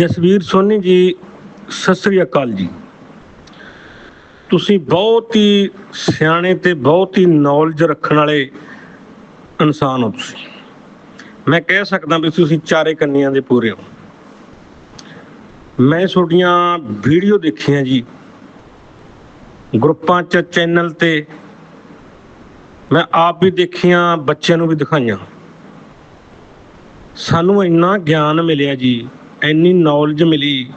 ਜਸਵੀਰ ਸੋਨੀ ਜੀ, ਸਤਿ ਸ੍ਰੀ ਅਕਾਲ ਜੀ। ਤੁਸੀਂ ਬਹੁਤ ਹੀ ਸਿਆਣੇ ਤੇ ਬਹੁਤ ਹੀ ਨੌਲੇਜ ਰੱਖਣ ਵਾਲੇ ਇਨਸਾਨ ਹੋ ਤੁਸੀਂ। ਮੈਂ ਕਹਿ ਸਕਦਾ ਵੀ ਤੁਸੀਂ ਚਾਰੇ ਕੰਨੀਆਂ ਦੇ ਪੂਰੇ ਹੋ। ਮੈਂ ਤੁਹਾਡੀਆਂ ਵੀਡੀਓ ਦੇਖੀਆਂ ਜੀ, ਗਰੁੱਪਾਂ 'ਚ ਚੈਨਲ ਤੇ। ਮੈਂ ਆਪ ਵੀ ਦੇਖੀਆਂ, ਬੱਚਿਆਂ ਨੂੰ ਵੀ ਦਿਖਾਈਆਂ। ਸਾਨੂੰ ਇੰਨਾ ਗਿਆਨ ਮਿਲਿਆ ਜੀ ਇੰਨੀ ਨੌਲੇਜ ਮਿਲੀ।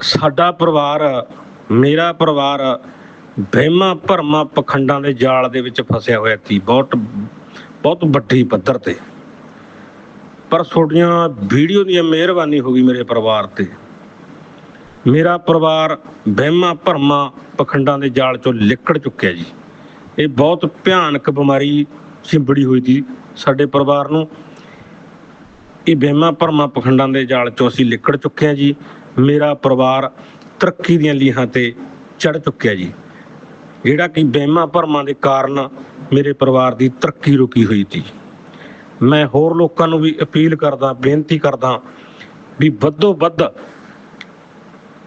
ਸਾਡਾ ਪਰਿਵਾਰ, ਮੇਰਾ ਪਰਿਵਾਰ ਵਹਿਮਾਂ ਭਰਮਾਂ ਪਖੰਡਾਂ ਦੇ ਜਾਲ ਦੇ ਵਿੱਚ ਫਸਿਆ ਹੋਇਆ ਸੀ। ਬਹੁਤ ਬਹੁਤ ਵੱਡੀ ਪੱਧਰ ਤੇ। ਪਰ ਤੁਹਾਡੀਆਂ ਵੀਡੀਓ ਦੀ ਮਿਹਰਬਾਨੀ ਹੋ ਗਈ ਮੇਰੇ ਪਰਿਵਾਰ ਤੇ। ਮੇਰਾ ਪਰਿਵਾਰ ਵਹਿਮਾਂ ਭਰਮਾਂ ਪਖੰਡਾਂ ਦੇ ਜਾਲ ਚੋਂ ਲਿਕੜ ਚੁੱਕਿਆ ਜੀ। ਇਹ ਬਹੁਤ ਭਿਆਨਕ ਬਿਮਾਰੀ ਚਿੰਬੜੀ ਹੋਈ ਸੀ ਸਾਡੇ ਪਰਿਵਾਰ ਨੂੰ। ਇਹ ਵਹਿਮਾਂ ਭਰਮਾਂ ਪਖੰਡਾਂ ਦੇ ਜਾਲ ਚੋਂ ਅਸੀਂ ਲਿਕੜ ਚੁੱਕੇ ਹਾਂ ਜੀ। ਮੇਰਾ ਪਰਿਵਾਰ ਤਰੱਕੀ ਦੀਆਂ ਲੀਹਾਂ ਤੇ ਚੜ ਚੁੱਕਿਆ ਜੀ। ਜਿਹੜਾ ਕਿ ਵਹਿਮਾਂ ਭਰਮਾਂ ਦੇ ਕਾਰਨ ਮੇਰੇ ਪਰਿਵਾਰ ਦੀ ਤਰੱਕੀ ਰੁਕੀ ਹੋਈ ਸੀ ਮੈਂ ਹੋਰ ਲੋਕਾਂ ਨੂੰ ਵੀ ਅਪੀਲ ਕਰਦਾ, ਬੇਨਤੀ ਕਰਦਾ ਵੀ ਵੱਧੋ ਵੱਧ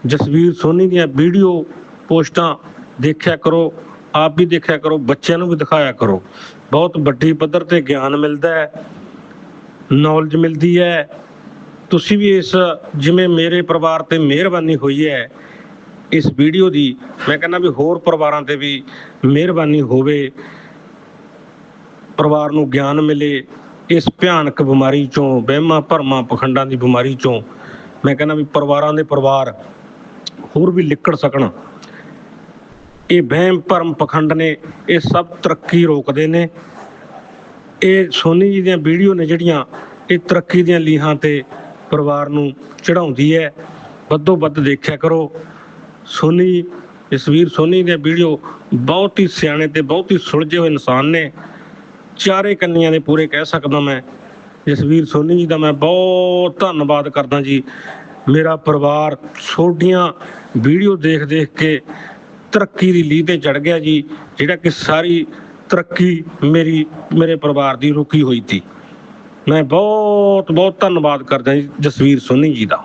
ਜਸਵੀਰ ਸੋਨੀ ਦੀਆਂ ਵੀਡੀਓ ਪੋਸਟਾਂ ਦੇਖਿਆ ਕਰੋ, ਆਪ ਵੀ ਦੇਖਿਆ ਕਰੋ, ਬੱਚਿਆਂ ਨੂੰ ਵੀ ਦਿਖਾਇਆ ਕਰੋ। ਬਹੁਤ ਵੱਡੀ ਪੱਧਰ ਤੇ ਗਿਆਨ ਮਿਲਦਾ ਹੈ। ਨੌਲੇਜ ਮਿਲਦੀ ਹੈ। ਤੁਸੀਂ ਵੀ ਇਸ, ਜਿਵੇਂ ਮੇਰੇ ਪਰਿਵਾਰ ਤੇ ਮਿਹਰਬਾਨੀ ਹੋਈ ਹੈ, ਇਸ ਵੀਡੀਓ ਦੀ, ਮੈਂ ਕਹਿੰਦਾ ਵੀ ਹੋਰ ਪਰਿਵਾਰਾਂ ਤੇ ਵੀ ਮਿਹਰਬਾਨੀ ਹੋਵੇ, ਪਰਿਵਾਰ ਨੂੰ ਗਿਆਨ ਮਿਲੇ, ਇਸ ਭਿਆਨਕ ਬਿਮਾਰੀ ਚੋਂ, ਵਹਿਮਾਂ ਭਰਮਾਂ ਪਖੰਡਾਂ ਦੀ ਬਿਮਾਰੀ ਚੋਂ, ਮੈਂ ਕਹਿੰਦਾ ਵੀ ਪਰਿਵਾਰਾਂ ਦੇ ਪਰਿਵਾਰ ਹੋਰ ਵੀ ਲਿਕੜ ਸਕਣ। ਇਹ ਵਹਿਮ ਭਰਮ ਪਖੰਡ ਨੇ, ਇਹ ਸਭ ਤਰੱਕੀ ਰੋਕਦੇ ਨੇ। ਇਹ ਸੋਨੀ ਜੀ ਦੀਆਂ ਵੀਡੀਓ ਨੇ ਜਿਹੜੀਆਂ ਇਹ ਤਰੱਕੀ ਦੀਆਂ ਲੀਹਾਂ ਤੇ ਪਰਿਵਾਰ ਨੂੰ ਚੜਾਉਂਦੀ ਹੈ। ਵੱਧੋ ਵੱਧ ਦੇਖਿਆ ਕਰੋ। ਸੋਨੀ, ਜਸਵੀਰ ਸੋਨੀ ਦੀਆਂ ਵੀਡੀਓ ਬਹੁਤ ਹੀ ਸਿਆਣੇ ਤੇ ਬਹੁਤ ਹੀ ਸੁਲਝੇ ਹੋਏ ਇਨਸਾਨ ਨੇ। ਚਾਰੇ ਕੰਨੀਆਂ ਦੇ ਪੂਰੇ ਕਹਿ ਸਕਦਾ ਮੈਂ। ਜਸਵੀਰ ਸੋਨੀ ਜੀ ਦਾ ਮੈਂ ਬਹੁਤ ਧੰਨਵਾਦ ਕਰਦਾ ਜੀ। ਮੇਰਾ ਪਰਿਵਾਰ ਛੋਟੀਆਂ ਵੀਡੀਓ ਦੇਖ ਦੇਖ ਕੇ ਤਰੱਕੀ ਦੀ ਲੀਹ ਤੇ ਚੜ ਗਿਆ ਜੀ, ਜਿਹੜਾ ਕਿ ਸਾਰੀ ਤਰੱਕੀ ਮੇਰੀ, ਮੇਰੇ ਪਰਿਵਾਰ ਦੀ ਰੁਕੀ ਹੋਈ ਸੀ। ਮੈਂ ਬਹੁਤ ਬਹੁਤ ਧੰਨਵਾਦ ਕਰਦਾ ਜੀ ਜਸਵੀਰ ਸੋਨੀ ਜੀ ਦਾ।